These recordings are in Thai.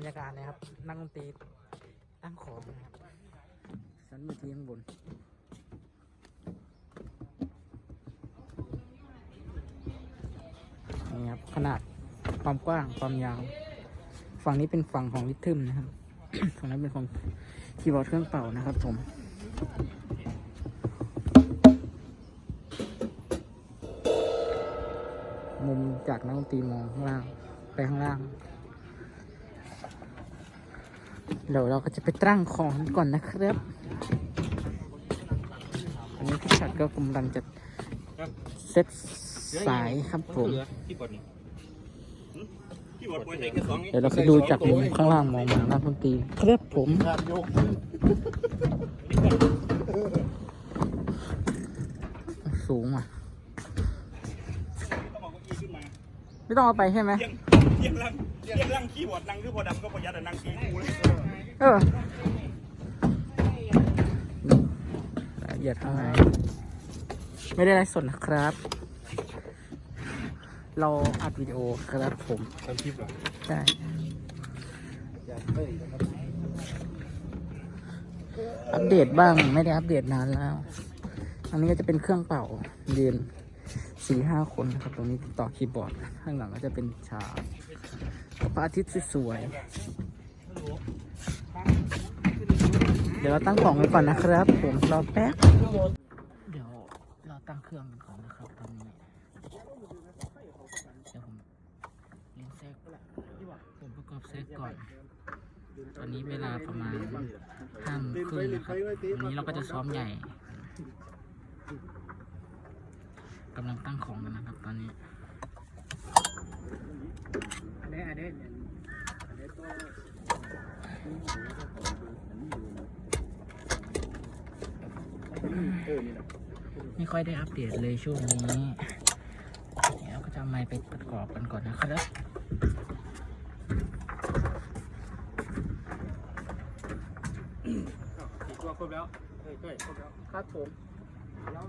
รรยากาศนะครับ นักดนตรีตั้งของนะครับชั้นเวทีข้างบนนี่ครับ ขนาดความกว้างความยาว ฝั่งนี้เป็นฝั่งของลิทึมนะครับ ฝั่งนั้นเป็นของคีย์บอร์ดเครื่องเป่านะครับผมมุมจากนักดนตรีมองข้างล่าง ไปข้างล่าง เดี๋ยวเราก็จะไปตั้งของกันก่อนนะครับอันนี้พี่ชัดก็กำลังจะเซตสายครับผมที่บอดนี่ที่บอดปล่อยใส่แค่สองเดี๋ยวเราไปดูจากมุมข้างล่างมองมานักดนตรีครับผมสูงอะต้องเอาเก้าอี้ขึ้นมาไม่ต้องเอาไปใช่ไหม เทียงเทียงล่างเทียงล่างคีย์บอร์ดนั่งคือพอดำก็พอยัดแต่นั่งคีย์กูเลยเออละเอียดเท่าไหร่ไม่ได้ไลฟ์สดนะครับ เราอัดวิดีโอครับผมทำคลิปเหรอใช่อัปเดตบ้างไม่ได้อัปเดตนานแล้ว อันนี้ก็จะเป็นเครื่องเป่ายืนสี่ห้าคนนะครับ ตรงนี้ต่อคีย์บอร์ด ข้างหลังก็จะเป็นฉาก พระอาทิตย์สวยๆเดี๋ยวเราตั้งกล่องไว้ก่อนนะครับ ผมรอแป๊บเดี๋ยวเราตั้งเครื่องก่อนนะครับตอนนี้เดี๋ยวผมเล่นแทรกผมประกอบแทรกก่อนตอนนี้เวลาประมาณห้าโมงครึ่งนะครับวันนี้เราก็จะซ้อมใหญ่กำลังตั้งของกันนะครับตอนนี้ ไม่ค่อยได้อัปเดตเลยช่วงนี้เดี๋ยวเราก็จะเอาไมค์ไปประกอบกันก่อนนะครับตัวครบแล้วเฮ้ยเฮ้ยครบแล้วครับผมแล้ว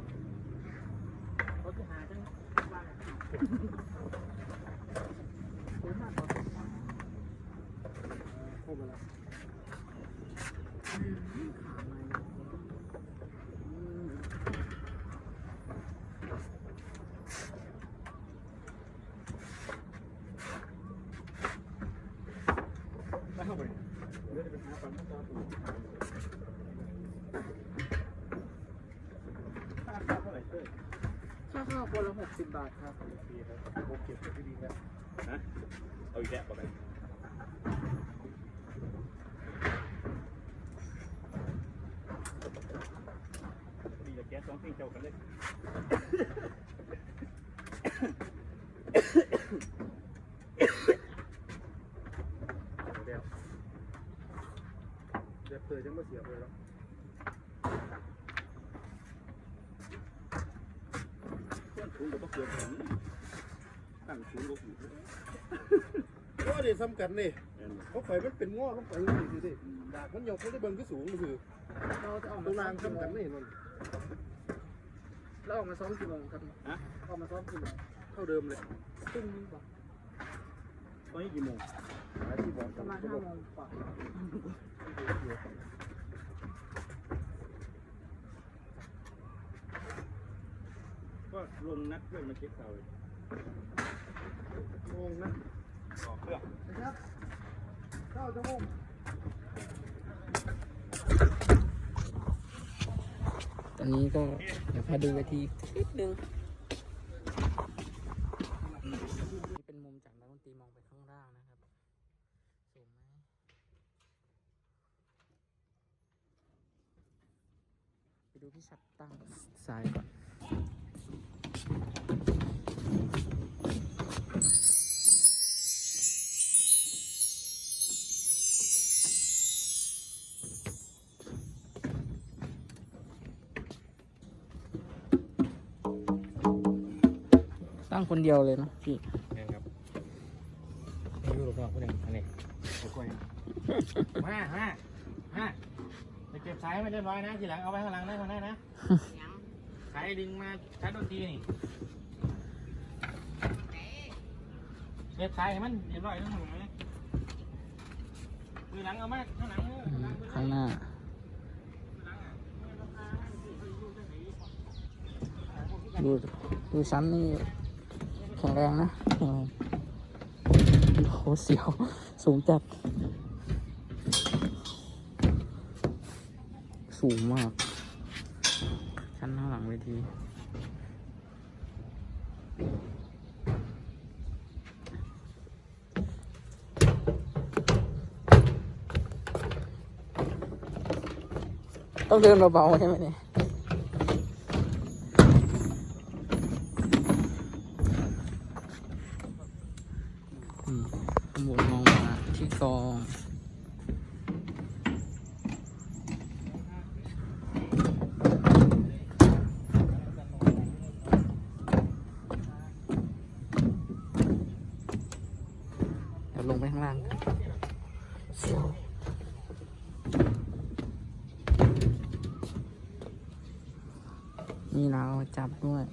รถจะหาจัง ต่อถูกค่าข้าวเท่าไหร่เต้ยค่าข้าวคนละหกสิบบาทครับดีครับผมเก็บไว้ที่ดีครับฮะเอาอีกแล้วบอกเลยดีจะแก๊สสองสิ่ง เจ้ากันเลยเดี๋ยวเดี๋ยวเตยจะมาเสียไปแล้วเครื่องถุงกับเกลือถุงตั้งถุงก็อยู่ก็เดี๋ยวซ้ำกันนี่เขาไฟมันเป็นง้อเขาไฟมันสิดิดากมันยกไม่ได้เบิ่งก็สูงคือเราจะออกตัมาวรางซ้ำกันนี่มัน เราออกมาซ้อมกี่โมงครับฮะออกมาซ้อมกี่โมงเท่าเดิมเลยตุ้มนึงป่ะตอนนี้กี่โมงหาที่บอกประมาณห้าโมงกว่าก็ลงนัดเพื่อนมาเช็คเสาเลยงงนะออกเครื่องนะครับเก้าชั่วโมงตอนนี้ก็ เดี๋ยวพาดูเวทีนิดนึงนี่เป็นมุมจากนักดนตรีมองไปข้างล่างนะครับสูงไหมไปดูพี่ชัดตั้งสายก่อน ตั้งคนเดียวเลยนะพี่นี่ครับไม่รู้หรอกว่าคนไหนอันนี้เดี๋ยวก่อนมามามาไปเก็บสายมาเรียบร้อยนะทีหลังเอาไว้ข้างหลังได้คนได้นะสายดึงมาชาร์จดนตรีนี่เก็บสายให้มันเรียบร้อยทั้งหมดไหมหลังเอามาข้างหลังอืมข้างหน้าดูดูชั้นนี่ แข็งแรงนะอืมโหเสียว สูงจัด สูงมาก ชั้นข้างหลังเวทีต้องเดินเบาๆใช่ไหมเนี่ย อืมข้างบนมองมาที่กอง เดี๋ นี่เราจับด้วย